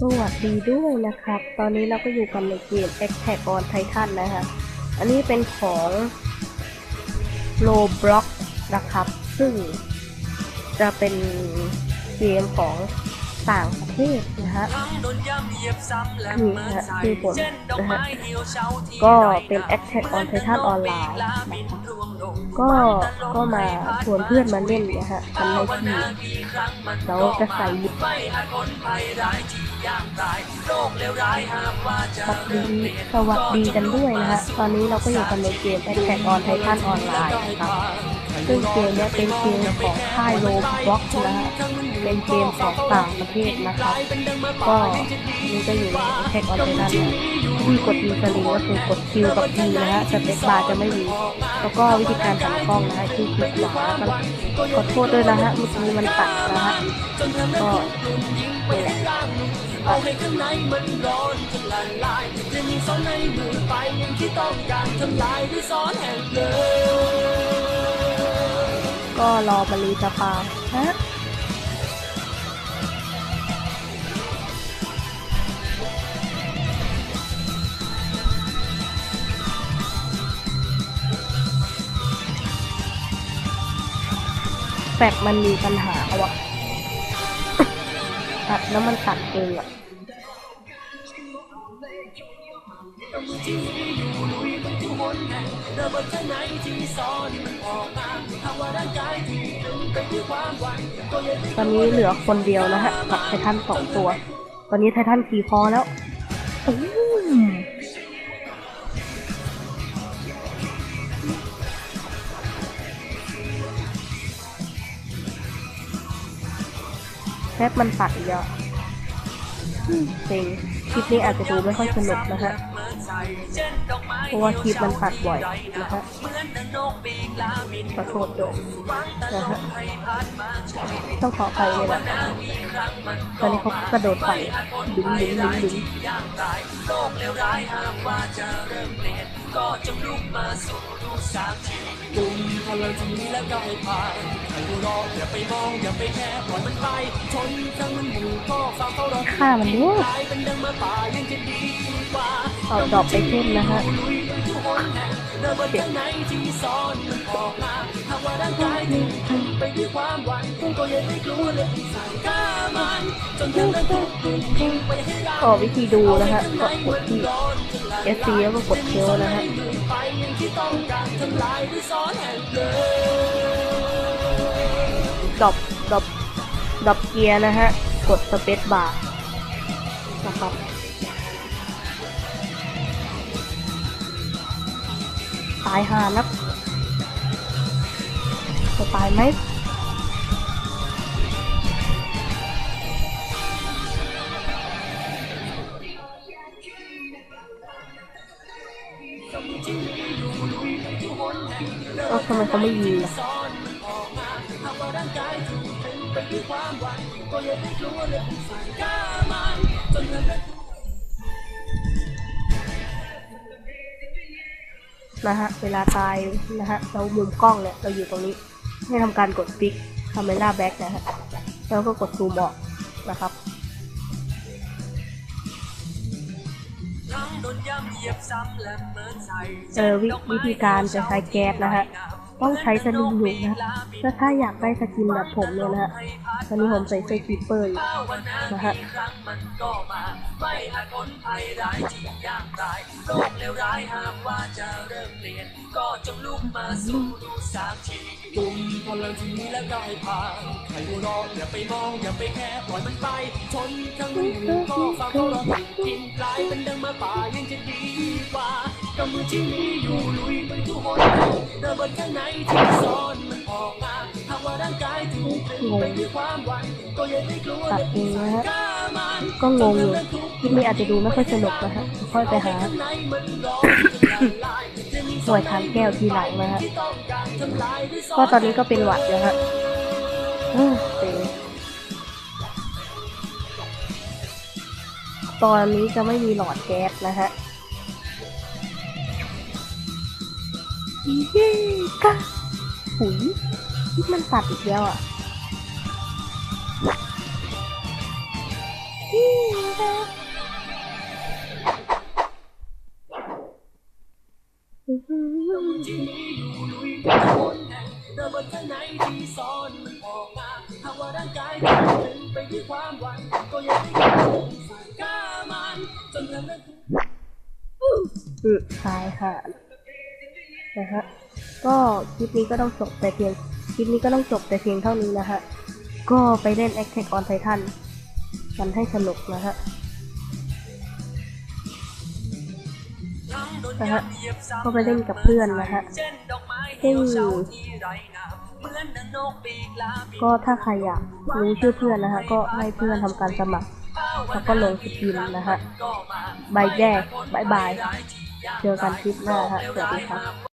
สวัสดีด้วยนะครับ ตอนนี้เราก็อยู่กันในเกม Attack on Titan นะคะอันนี้เป็นของ Roblox นะครับ ซึ่งจะเป็นเกมของต่างประเทศนะฮะนี่ฮะชื่อผมนะฮะก็เป็น Attack on Titan ออนไลน์นะคะก็ก็มาชวนเพื่อนมาเล่นนะฮะทำในทีมแล้วจะใส่ยิบ สวัสดีสวัสดีกันด้วยนะฮะ ตอนนี้เราก็อยู่กันในเกม Attack on Titan ออนไลน์นะครับ ซึ่งเกมนี้เป็นเกมของค่ายโรบล็อกนะฮะ เป็นเกมของต่างประเทศนะครับ ก็นี่ก็อยู่ในแท็กออนไลน์ที่กดมีสลิงก็คือกดคิวกับทีนะฮะสเปซบาร์จะไม่มี แล้วก็วิธีการสั่งกล้องนะฮะที่คลิกขวามันขอโทษด้วยนะฮะเมื่อกี้มันตัดนะฮะก็นี่แหละเอาให้ข้างในมันร้อนจนละลายจะมีซ้อนในมือไปอย่างที่ต้องการทำลายด้วยซ้อนแห่งเลยก็รอมารีสปาฮะ แฟกมันมีปัญหาวะตัดแล้วมันตัดเองอะระบบข้างในที่ซ้อนมันออกมาหาว่าร่างกายถูกตรึงไปด้วยความหวังก็ยังตอนนี้เหลือคนเดียวนะฮะกับไททันสองตัว ตอนนี้ไททันขี่คอแล้วอืม แป๊บมันปัดอีกแล้วอืมเซ็งคลิปนี้อาจจะดูไม่ค่อยสนุกนะฮะ เพราะว่าคลิปมันปัดบ่อยนะฮะขอโทษด้วยนะฮะ ต้องขออภัยเลยนะ ตอนนี้เขากระโดดไปดึงดึงดึงดึงโลกเลวร้ายหากว่าจะเริ่มเปลี่ยนก็จงลุกมาสู่ดูสักทีกลุ่มพลังที่มีแล้วก็ให้ผ่านให้รออย่าไปมองอย่าไปแค่ปล่อยมันไปชนครั้งมันหมู่ก็ฟังเขารองฆ่ามันด้วยกลายเป็นดังมาป่ายังจะดีกว่าเอาดอกไปเช่นนะฮะลุยไปทุกคนแห่งระเบิดข้างในที่ซ่อนมันออกมาหากว่าร่างกายถูกทำไปด้วยความหวัง ก็ยังไม่กลัวเลยใส่กล้ามันจนทำให้ทุกทุกทิ้งไปให้ได้ก็วิธีดูนะฮะกดกดที่ S C แล้วก็กดเชลนะฮะไปอย่างที่ต้องการทำลายด้วยซ้อนแห่งเลยดรอปดรอปดรอปเกียร์นะฮะกดสเปซบาร์นะครับตายหานักจะตายไหม อ้าทำไมเขาไม่ยิงล่ะนะฮะ เวลาตายนะฮะ เรามุมกล้องเนี่ย เราอยู่ตรงนี้ ให้ทำการกดฟิกคาเมล่าแบ็กนะฮะ แล้วก็กดซูมออกนะครับ เออวิวิธีการจะใช้แก๊สนะฮะต้องใช้สลิงอยู่นะแล้วถ้าอยากได้สกินแบบผมเนี่ยนะฮะตอนนี้ผมใส่เสื้อคีเปอร์อยู่นะฮะมันก็มา ไม่อาจพ้นภัยร้ายที่ยากตายโลกเลวร้ายหากว่าจะเริ่มเปลี่ยน ก็จงลุกมาสู่ดูสักทีกลุ่มพลังที่มีแล้วก็ให้ผ่าใครหัวเรออย่าไปมองอย่าไปแค่ปล่อยมันไปชนครั้งมันอยู่ก็ฟังเขาร้องกินกลายเป็นดังมาป่ายังจะดีกว่ากำมือที่มีอยู่ลุยไปทุกคนระเบิดข้างในที่ซ่อน งงตัดเองนะฮะก็งงอยู่คลิปนี้อาจจะดูไม่ค่อยสนุกนะฮะค่อยไปหาข้างในมันร้อนจนละลายจะมีหน่วยทางแก้วทีหลังนะฮะก็ตอนนี้ก็เป็นหวัดอยู่ฮะตอนนี้จะไม่มีหลอดแก๊สนะฮะเย้กะหุยมันตัดอีกแล้วอะ อือยู่ลุยเป็นคนแห่งระเบิดข้างในที่ซ่อนมันออกมาหากว่าร่างกายมันเป็นไปด้วยความหวังก็ยังไม่คงฝืนกล้ามันจนทำให้อือตายค่ะนะฮะก็คลิปนี้ก็ต้องจบแต่เพียงคลิปนี้ก็ต้องจบแต่เพียงเท่านี้นะฮะก็ไปเล่น Attack on Titan กันให้สนุกนะฮะนะฮะก็ไปเล่นกับเพื่อนนะฮะซึ่งก็ถ้าใครอยากรู้ชื่อเพื่อนนะฮะก็ให้เพื่อนทำการสมัคร แล้วก็ลงสกินนะฮะบายแยกบายบาย เจอกันคลิปหน้าฮะสวัสดีครับ